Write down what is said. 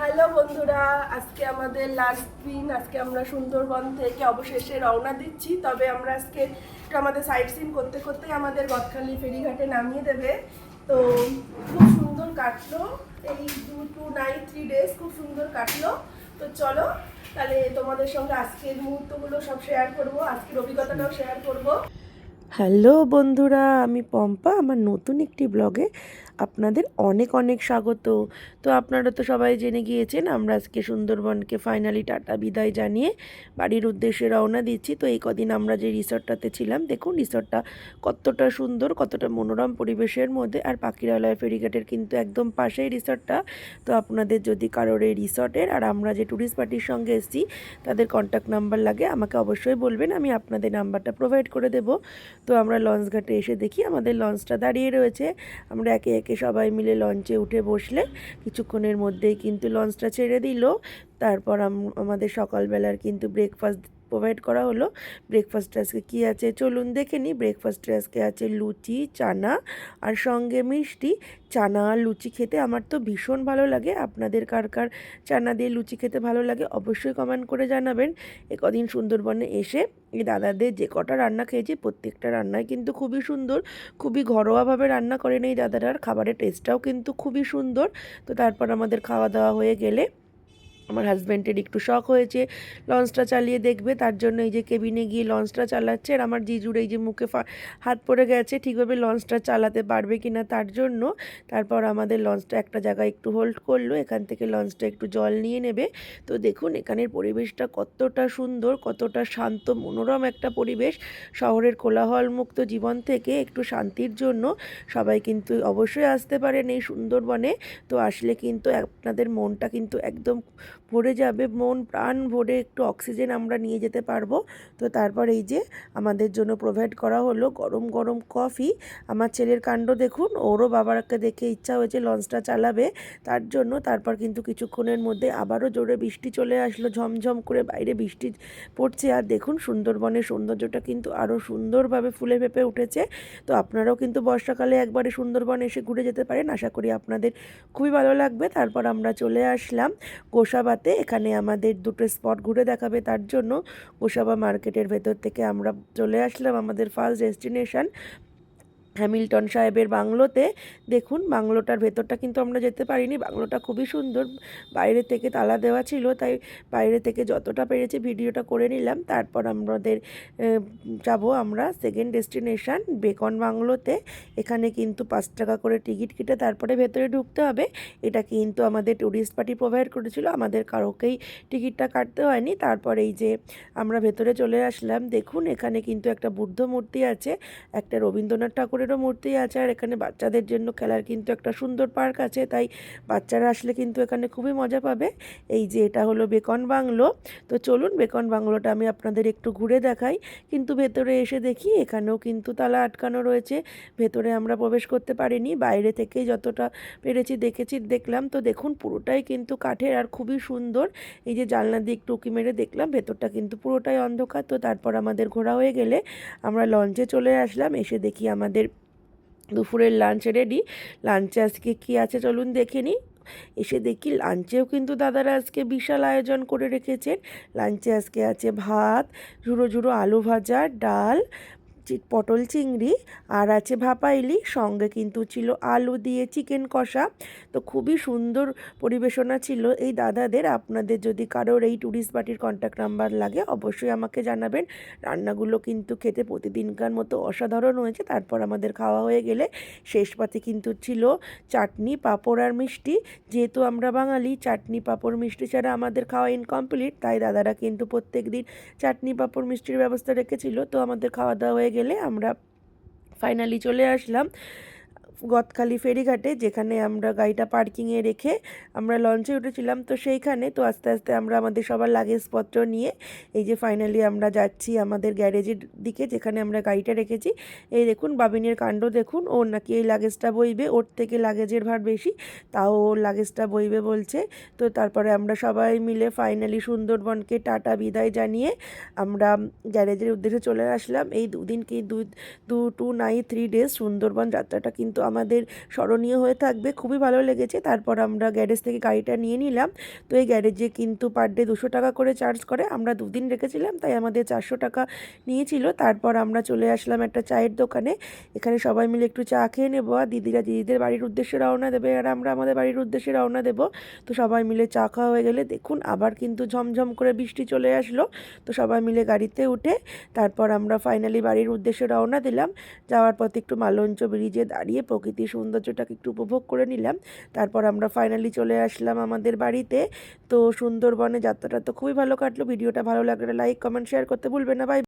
Hello বন্ধুরা, আজকে আমাদের লাস্ট দিন, আজকে আমরা সুন্দরবন থেকে অবশেষে রওনা দিচ্ছি। তবে আমরা আজকে আমাদের সাইট সিন করতে করতে আমাদের গদখালি ফেরিঘাটে নামিয়ে দেবে। তো খুব সুন্দর কাটলো। এই two two night three days খুব সুন্দর কাটলো। তো চলো, তাহলে তোমাদের সঙ্গে আজকের মুহূর্তগুলো সব শেয়ার করব, আজকের অভিজ্ঞতাটাও শেয়ার করব। হ্যালো বন্ধুরা, আমি পম্পা, আমার নতুন একটি ব্লগে আপনাদের অনেক অনেক স্বাগত। তো আপনারা তো সবাই জেনে গিয়েছেন, আমরা আজকে সুন্দরবনকে ফাইনালি টাটা বিদায় জানিয়ে বাড়ির উদ্দেশ্যে রওনা দিচ্ছি। তো এই কদিন আমরা যে রিসর্টটাতে ছিলাম, দেখুন রিসর্টটা কতটা সুন্দর, কতটা মনোরম পরিবেশের মধ্যে। আর পাখিরালয় ফেরিঘাটের কিন্তু একদম পাশেই রিসর্টটা। তো আপনাদের যদি কারোর এই রিসর্টের, আর আমরা যে ট্যুরিস্ট পার্টির সঙ্গে এসেছি, তাদের কন্ট্যাক্ট নাম্বার লাগে, আমাকে অবশ্যই বলবেন, আমি আপনাদের নাম্বারটা প্রোভাইড করে দেবো। তো আমরা লঞ্চ ঘাটে এসে দেখি, আমাদের লঞ্চটা দাঁড়িয়ে রয়েছে। আমরা একে একে সবাই মিলে লঞ্চে উঠে বসলে কিছুক্ষণের মধ্যেই কিন্তু লঞ্চটা ছেড়ে দিল। তারপর আমাদের সকালবেলার কিন্তু ব্রেকফাস্ট প্রোভাইড করা হলো। ব্রেকফাস্টে আজকে কী আছে? চলুন দেখে নিই ব্রেকফাস্টে আজকে আছে লুচি, চানা আর সঙ্গে মিষ্টি। চানা আর লুচি খেতে আমার তো ভীষণ ভালো লাগে। আপনাদের কার কার চানা দিয়ে লুচি খেতে ভালো লাগে অবশ্যই কমেন্ট করে জানাবেন। এ কদিন সুন্দরবনে এসে এই দাদাদের যে কটা রান্না খেয়েছি, প্রত্যেকটা রান্নাই কিন্তু খুবই সুন্দর। খুবই ঘরোয়াভাবে রান্না করেন এই দাদাটার খাবারের টেস্টটাও কিন্তু খুবই সুন্দর। তো তারপর আমাদের খাওয়া দাওয়া হয়ে গেলে আমার হাজব্যান্ডের একটু শখ হয়েছে, লঞ্চটা চালিয়ে দেখবে, তার জন্য এই যে কেবিনে গিয়ে লঞ্চটা চালাচ্ছে, আর আমার জিজুর এই যে মুখে হাত পড়ে গেছে, ঠিকভাবে লঞ্চটা চালাতে পারবে কি না তার জন্য। তারপর আমাদের লঞ্চটা একটা জায়গায় একটু হোল্ড করল, এখান থেকে লঞ্চটা একটু জল নিয়ে নেবে। তো দেখুন, এখানের পরিবেশটা কতটা সুন্দর, কতটা শান্ত, মনোরম একটা পরিবেশ। শহরের কোলাহলমুক্ত জীবন থেকে একটু শান্তির জন্য সবাই কিন্তু অবশ্যই আসতে পারেন এই সুন্দরবনে। তো আসলে কিন্তু আপনাদের মনটা কিন্তু একদম ভরে যাবে, মন, প্রাণ ভরে একটু অক্সিজেন আমরা নিয়ে যেতে পারব। তো তারপর এই যে আমাদের জন্য প্রোভাইড করা হলো গরম গরম কফি আমার ছেলের কাণ্ড দেখুন, ওরও বাবারকে দেখে ইচ্ছা হয়েছে লঞ্চটা চালাবে। তার জন্য তারপর কিন্তু কিছুক্ষণের মধ্যে আবারও জোরে বৃষ্টি চলে আসলো, ঝমঝম করে বাইরে বৃষ্টি পড়ছে। আর দেখুন সুন্দরবনের সৌন্দর্যটা কিন্তু আরও সুন্দরভাবে ফুলে ফেপে উঠেছে। তো আপনারাও কিন্তু বর্ষাকালে একবারে সুন্দরবন এসে ঘুরে যেতে পারেন। আশা করি আপনাদের খুবই ভালো লাগবে। তারপর আমরা চলে আসলাম গোসাবাতে এখানে আমাদের দুটো স্পট ঘুরে দেখাবে, তার জন্য গোসাবা মার্কেটের ভেতর থেকে আমরা চলে আসলাম আমাদের ফার্স্ট ডেস্টিনেশন হ্যামিল্টন সাহেবের বাংলোতে। দেখুন, বাংলোটার ভেতরটা কিন্তু আমরা যেতে পারিনি। বাংলোটা খুবই সুন্দর। বাইরে থেকে তালা দেওয়া ছিল, তাই বাইরে থেকে যতটা পেরেছি ভিডিওটা করে নিলাম। তারপর আমাদের যাব আমরা সেকেন্ড ডেস্টিনেশন বেকন বাংলোতে। এখানে কিন্তু পাঁচ টাকা করে টিকিট কেটে তারপরে ভেতরে ঢুকতে হবে। এটা কিন্তু আমাদের ট্যুরিস্ট পার্টি প্রোভাইড করেছিল। আমাদের কারোকেই টিকিটটা কাটতে হয়নি। তারপর এই যে আমরা ভেতরে চলে আসলাম। দেখুন, এখানে কিন্তু একটা বুদ্ধ মূর্তি আছে। একটা রবীন্দ্রনাথ ঠাকুরেরও মূর্তি আছে আর এখানে বাচ্চাদের জন্য খেলার কিন্তু একটা সুন্দর পার্ক আছে, তাই বাচ্চারা আসলে কিন্তু এখানে খুবই মজা পাবে। এই যে এটা হলো বেকন বাংলো। তো চলুন বেকন বাংলোটা আমি আপনাদের একটু ঘুরে দেখাই। কিন্তু ভেতরে এসে দেখি এখানেও কিন্তু তালা আটকানো রয়েছে। ভেতরে আমরা প্রবেশ করতে পারিনি, বাইরে থেকেই যতটা পেরেছি দেখেছি, দেখলাম। তো দেখুন পুরোটাই কিন্তু কাঠের আর খুবই সুন্দর। এই যে জানলা দিয়ে একটু উঁকি মেরে দেখলাম, ভেতরটা কিন্তু পুরোটাই অন্ধকার। তো তারপর আমাদের ঘোরা হয়ে গেলে আমরা লঞ্চে চলে আসলাম, এসে দেখি আমাদের দুপুরের লাঞ্চ রেডি লাঞ্চে আজকে কি আছে চলুন দেখে নিই। এসে দেখি লাঞ্চেও কিন্তু দাদারা আজকে বিশাল আয়োজন করে রেখেছেন। লাঞ্চে আজকে আছে ভাত ঝুড়ো ঝুড়ো আলু ভাজা, ডাল পটল চিংড়ি আর আছে ভাপাইলি সঙ্গে কিন্তু ছিল আলু দিয়ে চিকেন কষা। তো খুবই সুন্দর পরিবেশনা ছিল এই দাদাদের। আপনাদের যদি কারোর এই ট্যুরিস্ট পার্টির কন্ট্যাক্ট নাম্বার লাগে, অবশ্যই আমাকে জানাবেন। রান্নাগুলো কিন্তু খেতে প্রতিদিনকার মতো অসাধারণ হয়েছে। তারপর আমাদের খাওয়া হয়ে গেলে শেষ পাতে কিন্তু ছিল চাটনি, পাঁপড় আর মিষ্টি। যেহেতু আমরা বাঙালি, চাটনি, পাঁপড়, মিষ্টি ছাড়া আমাদের খাওয়া ইনকমপ্লিট তাই দাদারা কিন্তু প্রত্যেক দিন চাটনি, পাঁপড়, মিষ্টির ব্যবস্থা রেখেছিল। তো আমাদের খাওয়া দাওয়া হয়ে গেলে আমরা ফাইনালি চলে আসলাম। গদখালি ফেরিঘাটে, যেখানে আমরা গাড়িটা পার্কিংয়ে রেখে আমরা লঞ্চে উঠেছিলাম। তো সেইখানে তো আস্তে আস্তে আমরা আমাদের সবার লাগেজপত্র নিয়ে এই যে ফাইনালি আমরা যাচ্ছি আমাদের গ্যারেজের দিকে, যেখানে আমরা গাড়িটা রেখেছি। এই দেখুন, বাবিনের কাণ্ড দেখুন ওর নাকি এই লাগেজটা বইবে, ওর থেকে লাগেজের ভার বেশি, তাও ওর লাগেজটা বইবে বলছে। তো তারপরে আমরা সবাই মিলে ফাইনালি সুন্দরবনকে টাটা বিদায় জানিয়ে আমরা গ্যারেজের উদ্দেশ্যে চলে আসলাম। এই দুদিন কি, দু two night three days Sundarban যাত্রাটা কিন্তু আমাদের স্মরণীয় হয়ে থাকবে। খুবই ভালো লেগেছে। তারপর আমরা গ্যারেজ থেকে গাড়িটা নিয়ে নিলাম। তো এই গ্যারেজে কিন্তু পার ডে দুশো টাকা করে চার্জ করে। আমরা দুদিন রেখেছিলাম, তাই আমাদের চারশো টাকা নিয়েছিল। তারপর আমরা চলে আসলাম একটা চায়ের দোকানে। এখানে সবাই মিলে একটু চা খেয়ে নেব। আর দিদিরা দিদিদের বাড়ির উদ্দেশ্যে রওনা দেবে আর আমরা আমাদের বাড়ির উদ্দেশ্যে রওনা দেবো। তো সবাই মিলে চা খাওয়া হয়ে গেলে দেখুন আবার কিন্তু ঝমঝম করে বৃষ্টি চলে আসলো। তো সবাই মিলে গাড়িতে উঠে তারপর আমরা ফাইনালি বাড়ির উদ্দেশ্যে রওনা দিলাম। যাওয়ার পথে একটু মালঞ্চ ব্রিজে দাঁড়িয়ে প্রকৃতির সৌন্দর্যটাকে একটু উপভোগ করে নিলাম। তারপর আমরা ফাইনালি চলে আসলাম আমাদের বাড়িতে। তো সুন্দরবনে যাত্রাটা তো খুবই ভালো কাটলো। ভিডিওটা ভালো লাগলে লাইক কমেন্ট শেয়ার করতে ভুলবেন না। বাই